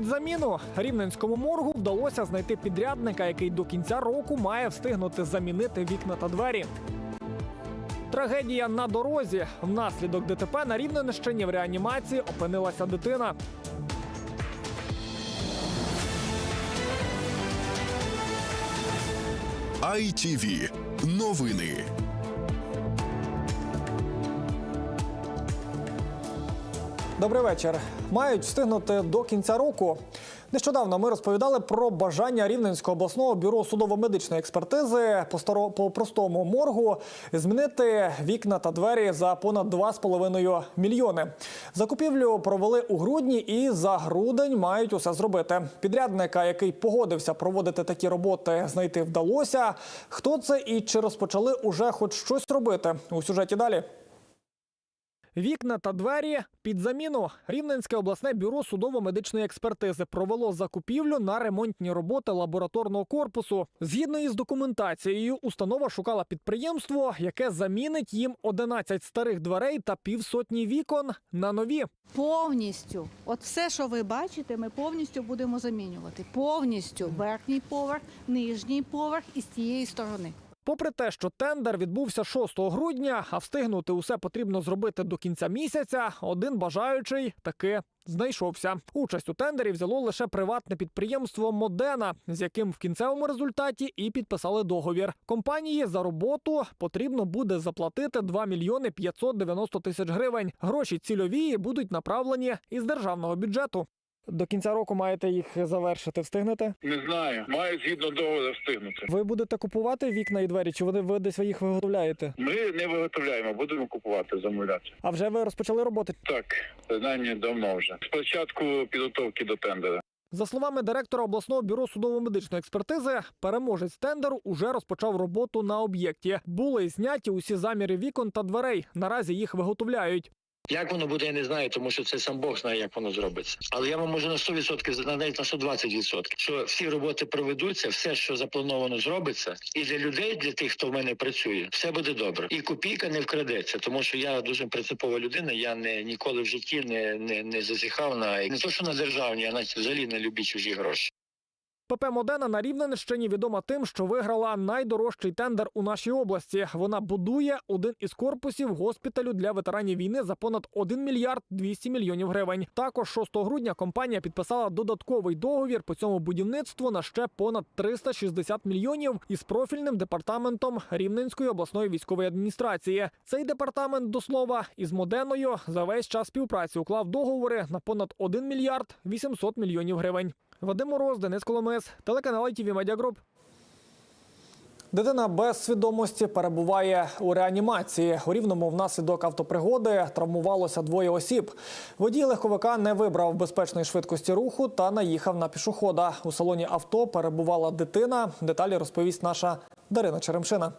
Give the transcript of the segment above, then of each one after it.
Під заміну рівненському моргу вдалося знайти підрядника, який до кінця року має встигнути замінити вікна та двері. Трагедія на дорозі. Внаслідок ДТП на Рівненщині в реанімації опинилася дитина. ITV. Новини. Добрий вечір. Мають встигнути до кінця року. Нещодавно ми розповідали про бажання Рівненського обласного бюро судово-медичної експертизи по, простому моргу змінити вікна та двері за понад 2,5 мільйони. Закупівлю провели у грудні і за грудень мають усе зробити. Підрядника, який погодився проводити такі роботи, знайти вдалося. Хто це і чи розпочали уже хоч щось робити у сюжеті далі? Вікна та двері під заміну. Рівненське обласне бюро судово-медичної експертизи провело закупівлю на ремонтні роботи лабораторного корпусу. Згідно із документацією, установа шукала підприємство, яке замінить їм 11 старих дверей та півсотні вікон на нові. Повністю, от все, що ви бачите, ми повністю будемо замінювати. Повністю верхній поверх, нижній поверх і з тієї сторони. Попри те, що тендер відбувся 6 грудня, а встигнути усе потрібно зробити до кінця місяця, один бажаючий таки знайшовся. Участь у тендері взяло лише приватне підприємство Модена, з яким в кінцевому результаті і підписали договір. Компанії за роботу потрібно буде заплатити 2 мільйони 590 тисяч гривень. Гроші цільові будуть направлені із державного бюджету. До кінця року маєте їх завершити. Встигнете? Не знаю. Маю згідно договору встигнути. Ви будете купувати вікна і двері, чи вони ви десь ви їх виготовляєте? Ми не виготовляємо, будемо купувати, замовляти. А вже ви розпочали роботи? Так, принаймні давно вже. Спочатку підготовки до тендера. За словами директора обласного бюро судово-медичної експертизи, переможець тендеру уже розпочав роботу на об'єкті. Були зняті усі заміри вікон та дверей. Наразі їх виготовляють. Як воно буде, я не знаю, тому що це сам Бог знає, як воно зробиться. Але я вам можу на 100%, на- навіть на 120%, що всі роботи проведуться, все, що заплановано, зробиться, і для людей, для тих, хто в мене працює, все буде добре. І копійка не вкрадеться, тому що я дуже принципова людина. Я не ніколи в житті не, не, не зазіхав на не то, що на державні, а навіть взагалі не любі чужі гроші. ПП Модена на Рівненщині відома тим, що виграла найдорожчий тендер у нашій області. Вона будує один із корпусів госпіталю для ветеранів війни за понад 1 мільярд 200 мільйонів гривень. Також 6 грудня компанія підписала додатковий договір по цьому будівництву на ще понад 360 мільйонів із профільним департаментом Рівненської обласної військової адміністрації. Цей департамент до слова із Моденою за весь час співпраці уклав договори на понад 1 мільярд 800 мільйонів гривень. Вадим Мороз, Денис Коломис, телеканал ITV Media Group. Дитина без свідомості перебуває у реанімації. У рівному внаслідок автопригоди травмувалося двоє осіб. Водій легковика не вибрав безпечної швидкості руху та наїхав на пішохода. У салоні авто перебувала дитина. Деталі розповість наша Дарина Черемшина.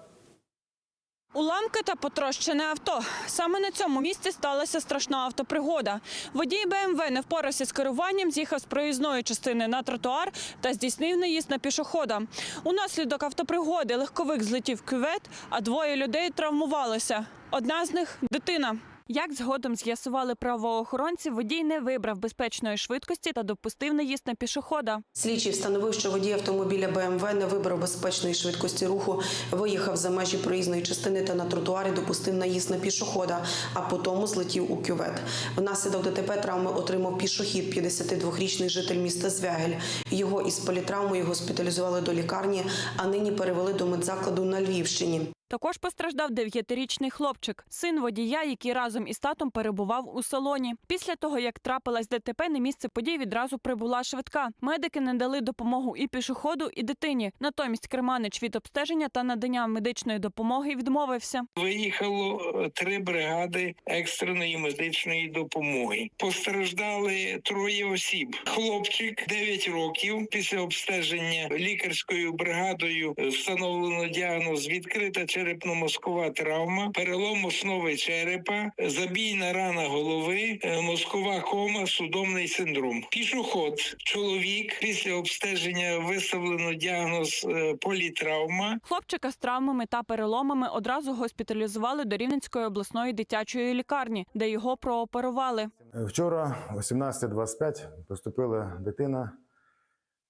Уламки та потрощене авто. Саме на цьому місці сталася страшна автопригода. Водій БМВ не впорався з керуванням, з'їхав з проїзної частини на тротуар та здійснив наїзд на пішохода. Унаслідок автопригоди легковик злетів кювет, а двоє людей травмувалися. Одна з них дитина. Як згодом з'ясували правоохоронці, водій не вибрав безпечної швидкості та допустив наїзд на пішохода. Слідчий встановив, що водій автомобіля БМВ не вибрав безпечної швидкості руху, виїхав за межі проїзної частини та на тротуарі допустив наїзд на пішохода, а потім злетів у кювет. Внаслідок ДТП травми отримав пішохід, 52-річний житель міста Звягель. Його із політравмою госпіталізували до лікарні, а нині перевели до медзакладу на Львівщині. Також постраждав дев'ятирічний хлопчик, син водія, який разом із татом перебував у салоні. Після того, як трапилась ДТП, на місце подій відразу прибула швидка. Медики не дали допомогу і пішоходу, і дитині. Натомість Керманич від обстеження та надання медичної допомоги відмовився. Виїхало е, три бригади екстреної медичної допомоги. Постраждали троє осіб. Хлопчик 9 років. Після обстеження лікарською бригадою встановлено діагноз відкрита черепно-мозкова травма, перелом основи черепа, забійна рана голови, е, мозкова кома, судомний синдром. Пішоход, чоловік після обстеження виставлено діагноз е, політравма. Хлопчика з травмами та переломами одразу госпіталізували до Рівненської обласної дитячої лікарні, де його прооперували. Вчора, о 17.25, поступила дитина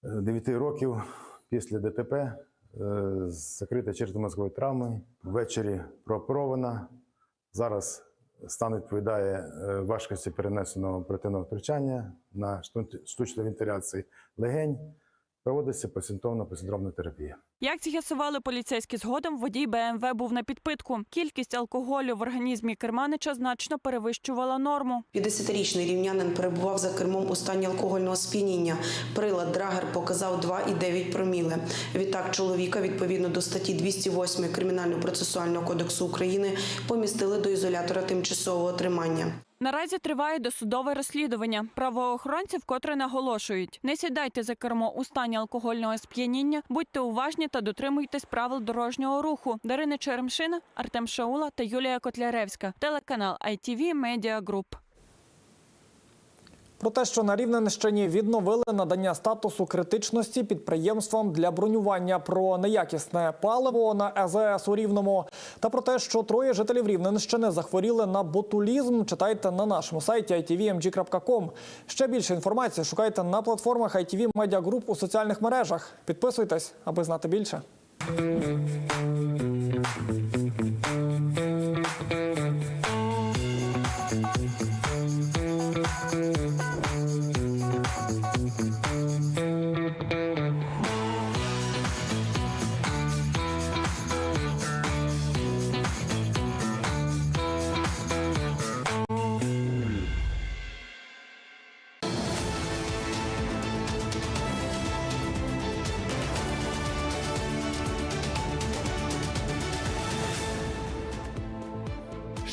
е, 9 років після ДТП е, з закритою черепно-мозковою травмою. Ввечері прооперована. Зараз стан відповідає е, важкості перенесеного оперативного втручання на штучній штучну вентиляцію легень. Проводиться посимптомна посиндромна терапія. Як з'ясували поліцейські згодом, водій БМВ був на підпитку. Кількість алкоголю в організмі керманича значно перевищувала норму. 50-річний рівнянин перебував за кермом у стані алкогольного сп'яніння. Прилад Драгер показав 2,9 проміли. Відтак чоловіка, відповідно до статті 208 Кримінально-процесуального кодексу України, помістили до ізолятора тимчасового тримання. Наразі триває досудове розслідування. Правоохоронці вкотре наголошують: не сідайте за кермо у стані алкогольного сп'яніння, будьте уважні та дотримуйтесь правил дорожнього руху. Дарина Черемшина, Артем Шаула та Юлія Котляревська. Телеканал ITV Media Group. Про те, що на Рівненщині відновили надання статусу критичності підприємствам для бронювання про неякісне паливо на ЕЗС у Рівному, та про те, що троє жителів Рівненщини захворіли на ботулізм, читайте на нашому сайті itvmg.com. Ще більше інформації шукайте на платформах ITV Media Group у соціальних мережах. Підписуйтесь, аби знати більше.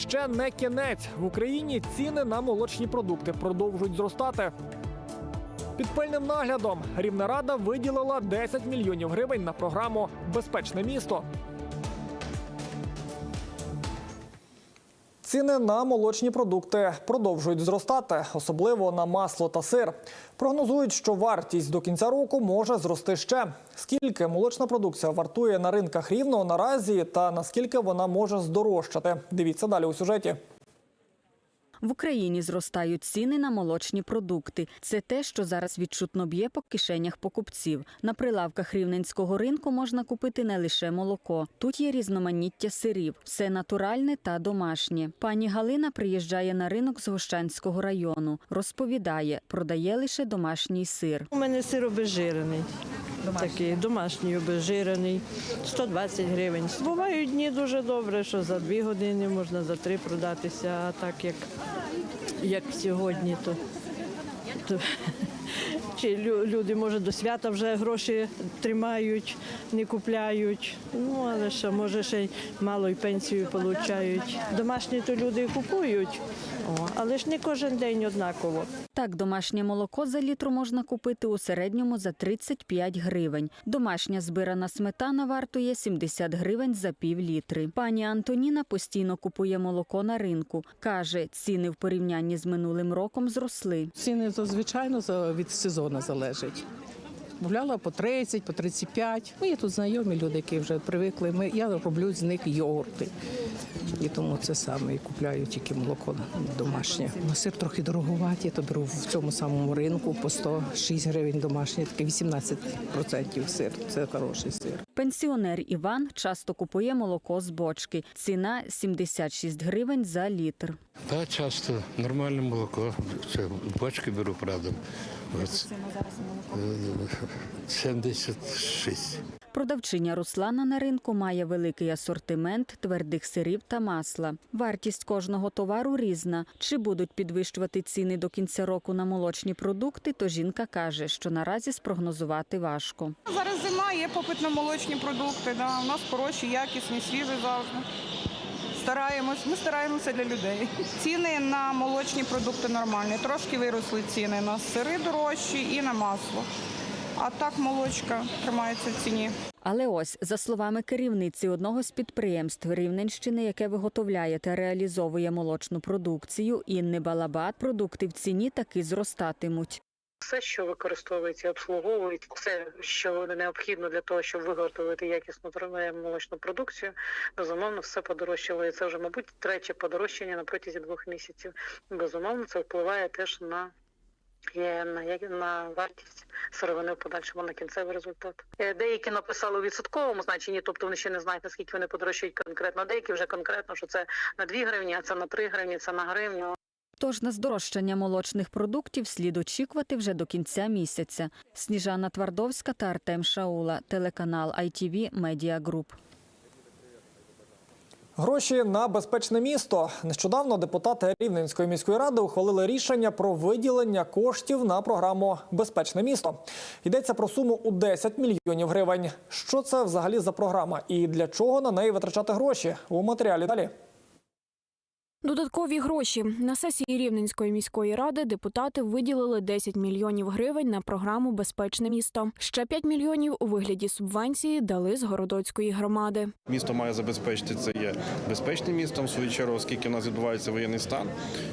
Ще не кінець. В Україні ціни на молочні продукти продовжують зростати. Під пильним наглядом Рівна Рада виділила 10 мільйонів гривень на програму Безпечне місто. Ціни на молочні продукти продовжують зростати, особливо на масло та сир. Прогнозують, що вартість до кінця року може зрости ще. Скільки молочна продукція вартує на ринках рівного наразі та наскільки вона може здорожчати? Дивіться далі у сюжеті. В Україні зростають ціни на молочні продукти. Це те, що зараз відчутно б'є по кишенях покупців. На прилавках рівненського ринку можна купити не лише молоко. Тут є різноманіття сирів, все натуральне та домашнє. Пані Галина приїжджає на ринок з Гощанського району. Розповідає, продає лише домашній сир. У мене сир обезжирений. Такий домашній обезжирений, 120 гривень. Бувають дні дуже добре, що за дві години можна за три продатися, а так як, як сьогодні, то, то чи люди, може, до свята вже гроші тримають, не купляють. Ну, але ще, може, ще й мало й пенсію отримують. Домашні то люди купують, О, але ж не кожен день однаково. Так, домашнє молоко за літру можна купити у середньому за 35 гривень. Домашня збирана сметана вартує 70 гривень за пів літри. Пані Антоніна постійно купує молоко на ринку. Каже, ціни в порівнянні з минулим роком зросли. Ціни то звичайно за- від сезону залежить. Гуляла по 30, по 35. Ну, є тут знайомі люди, які вже привикли. Ми, я роблю з них йогурти. І тому це саме і купляю тільки молоко домашнє. Ну, Сир трохи дороговаті, то беру в цьому самому ринку по 106 гривень домашній, таке 18% сир. Це хороший сир. Пенсіонер Іван часто купує молоко з бочки. Ціна 76 гривень за літр. Та часто нормальне молоко. Це бочки беру, правда. От. Е, 76. Продавчиня Руслана на ринку має великий асортимент твердих сирів та масла. Вартість кожного товару різна. Чи будуть підвищувати ціни до кінця року на молочні продукти, то жінка каже, що наразі спрогнозувати важко. Зараз зима, є попит на молочні продукти. Да. У нас хороші, якісні, свіжі завжди. Стараємось, ми стараємося для людей. Ціни на молочні продукти нормальні. Трошки виросли ціни на сири дорожчі і на масло. А так молочка тримається в ціні. Але ось, за словами керівниці одного з підприємств Рівненщини, яке виготовляє та реалізовує молочну продукцію, Інни Балабат, продукти в ціні таки зростатимуть. Все, що використовується, обслуговують, все, що необхідно для того, щоб виготовити якісну молочну продукцію, безумовно, все подорожчало. І це вже, мабуть, третє подорожчання на протязі двох місяців. Безумовно, це впливає теж на. Є на, на вартість сировини в подальшому на кінцевий результат. Е, Деякі написали у відсотковому значенні, тобто вони ще не знають, наскільки вони подорожчають конкретно. Деякі вже конкретно, що це на 2 гривні, а це на 3 гривні, це на гривню. Тож на здорожчання молочних продуктів слід очікувати вже до кінця місяця. Сніжана Твардовська та Артем Шаула, телеканал ITV Media Group. Гроші на безпечне місто. Нещодавно депутати Рівненської міської ради ухвалили рішення про виділення коштів на програму Безпечне місто. Йдеться про суму у 10 мільйонів гривень. Що це взагалі за програма і для чого на неї витрачати гроші? У матеріалі далі. Додаткові гроші на сесії Рівненської міської ради депутати виділили 10 мільйонів гривень на програму Безпечне місто. Ще 5 мільйонів у вигляді субвенції дали з городоцької громади. Місто має забезпечити це є безпечним містом в свою чергу, оскільки в нас відбувається воєнний стан,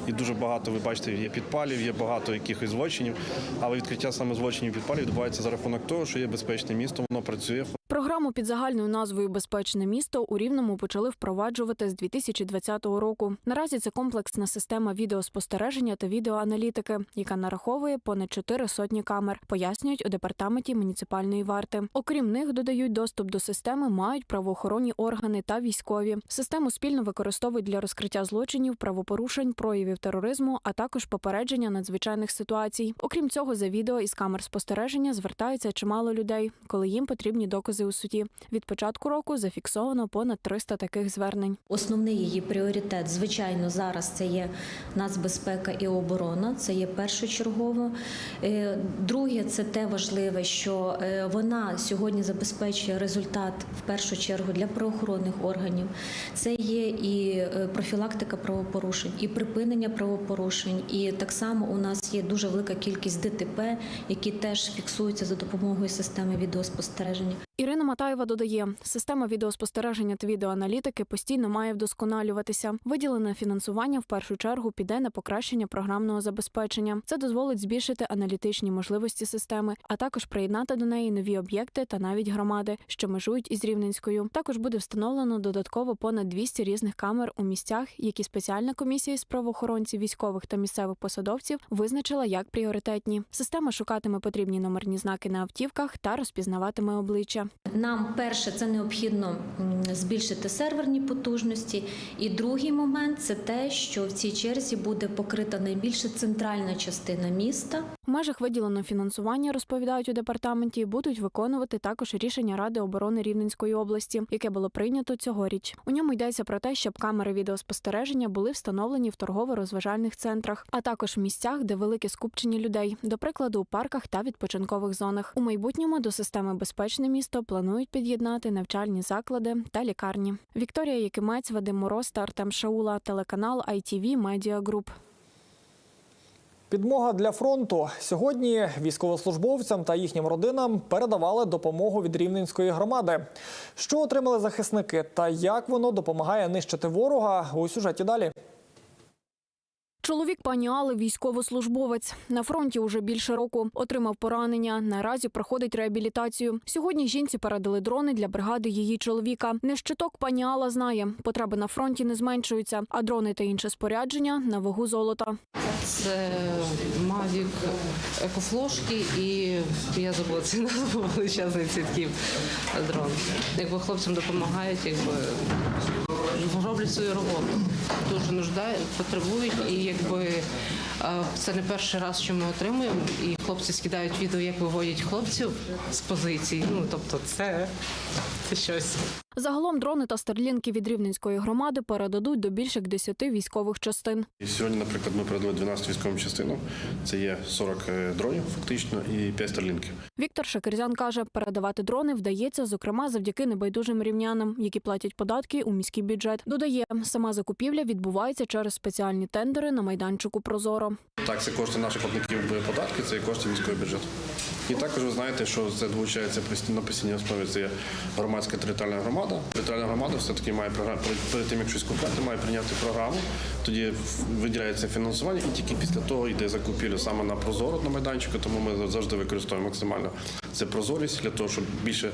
і дуже багато, ви бачите, є підпалів, є багато якихось злочинів. Але відкриття саме злочинів підпалів відбувається за рахунок того, що є безпечне місто, воно працює. Програму під загальною назвою Безпечне місто у Рівному почали впроваджувати з 2020 року. Наразі це комплексна система відеоспостереження та відеоаналітики, яка нараховує понад чотири сотні камер, пояснюють у департаменті муніципальної варти. Окрім них, додають доступ до системи мають правоохоронні органи та військові. Систему спільно використовують для розкриття злочинів, правопорушень, проявів тероризму, а також попередження надзвичайних ситуацій. Окрім цього, за відео із камер спостереження звертаються чимало людей, коли їм потрібні докази у суді. Від початку року зафіксовано понад 300 таких звернень. Основний її пріоритет, звичайно, зараз це є нацбезпека і оборона. Це є першочергово. Е, Друге, це те важливе, що е, вона сьогодні забезпечує результат в першу чергу для правоохоронних органів. Це є і е, профілактика правопорушень, і припинення правопорушень. І так само у нас є дуже велика кількість ДТП, які теж фіксуються за допомогою системи відеоспостереження. Ірина Матаєва додає, система відеоспостереження та відеоаналітики постійно має вдосконалюватися. Виділене фінансування в першу чергу піде на покращення програмного забезпечення. Це дозволить збільшити аналітичні можливості системи, а також приєднати до неї нові об'єкти та навіть громади, що межують із Рівненською. Також буде встановлено додатково понад 200 різних камер у місцях, які спеціальна комісія з правоохоронців, військових та місцевих посадовців визначила як пріоритетні. Система шукатиме потрібні номерні знаки на автівках та розпізнаватиме обличчя. Нам перше це необхідно збільшити серверні потужності. І другий момент це те, що в цій черзі буде покрита найбільше центральна частина міста. В межах виділеного фінансування, розповідають у департаменті, будуть виконувати також рішення Ради оборони Рівненської області, яке було прийнято цьогоріч. У ньому йдеться про те, щоб камери відеоспостереження були встановлені в торгово-розважальних центрах, а також в місцях, де велике скупчення людей, до прикладу, у парках та відпочинкових зонах. У майбутньому до системи безпечне місто планують під'єднати навчальні заклади та лікарні. Вікторія Якимець, Вадим Мороз та Артем Шаула, телеканал ITV Media Group. Підмога для фронту сьогодні військовослужбовцям та їхнім родинам передавали допомогу від рівненської громади. Що отримали захисники та як воно допомагає нищити ворога у сюжеті далі. Чоловік пані Али військовослужбовець. На фронті уже більше року отримав поранення. Наразі проходить реабілітацію. Сьогодні жінці передали дрони для бригади її чоловіка. Не щиток пані Алла знає, потреби на фронті не зменшуються, а дрони та інше спорядження на вагу золота. Це Mavic екофлошки і я забула цю назву величезний цвітків дрон. Якби хлопцям допомагають, якби роблять свою роботу. Дуже нуждають, потребують, і якби е, це не перший раз, що ми отримуємо. І хлопці скидають відео, як виводять хлопців з позицій. Ну тобто, це, це щось. Загалом дрони та старлінки від рівненської громади передадуть до більше як 10 військових частин. Сьогодні, наприклад, ми передали 12 військовим частинам. Це є 40 дронів, фактично, і 5 старлінків. Віктор Шакирзян каже, передавати дрони вдається, зокрема, завдяки небайдужим рівнянам, які платять податки у міський бюджет. Додає, сама закупівля відбувається через спеціальні тендери на майданчику Прозоро. Так, це кошти наших платників податки, це і кошти військового бюджету. І також ви знаєте, що це долучається на постійній основі. Це є громадська територіальна громада. Територіальна громада все-таки має програму перед, тим, як щось купляти, має прийняти програму. Тоді виділяється фінансування, і тільки після того йде закупівля саме на прозоро на майданчику. Тому ми завжди використовуємо максимально це прозорість для того, щоб більше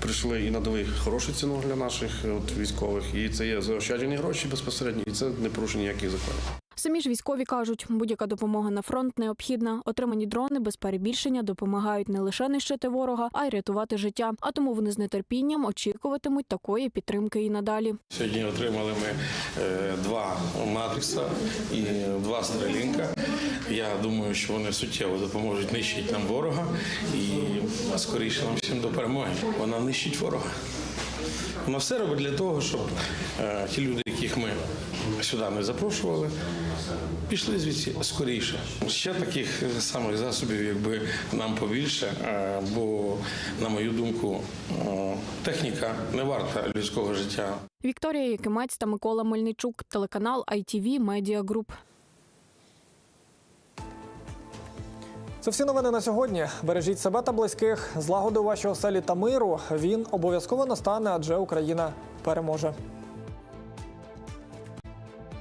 прийшли і надали хорошу ціну для наших от, військових. І це є заощаджені гроші безпосередньо, і це не порушення ніяких законів. Самі ж військові кажуть, будь-яка допомога на фронт необхідна. Отримані дрони без перебільшення допомагають не лише нищити ворога, а й рятувати життя. А тому вони з нетерпінням очікуватимуть такої підтримки і надалі. Сьогодні отримали ми е, два матрикса і два стрелінка. Я думаю, що вони суттєво допоможуть нищити нам ворога і скоріше нам всім до перемоги. Вона нищить ворога. Вона все робить для того, щоб е, ті люди, яких ми сюди не запрошували, пішли звідси скоріше. Ще таких самих засобів, якби нам побільше, е, бо, на мою думку, е, техніка не варта людського життя. Вікторія Якимець та Микола Мельничук, телеканал ITV Media Group. Це всі новини на сьогодні. Бережіть себе та близьких, злагоди у вашій оселі та миру. Він обов'язково настане, адже Україна переможе.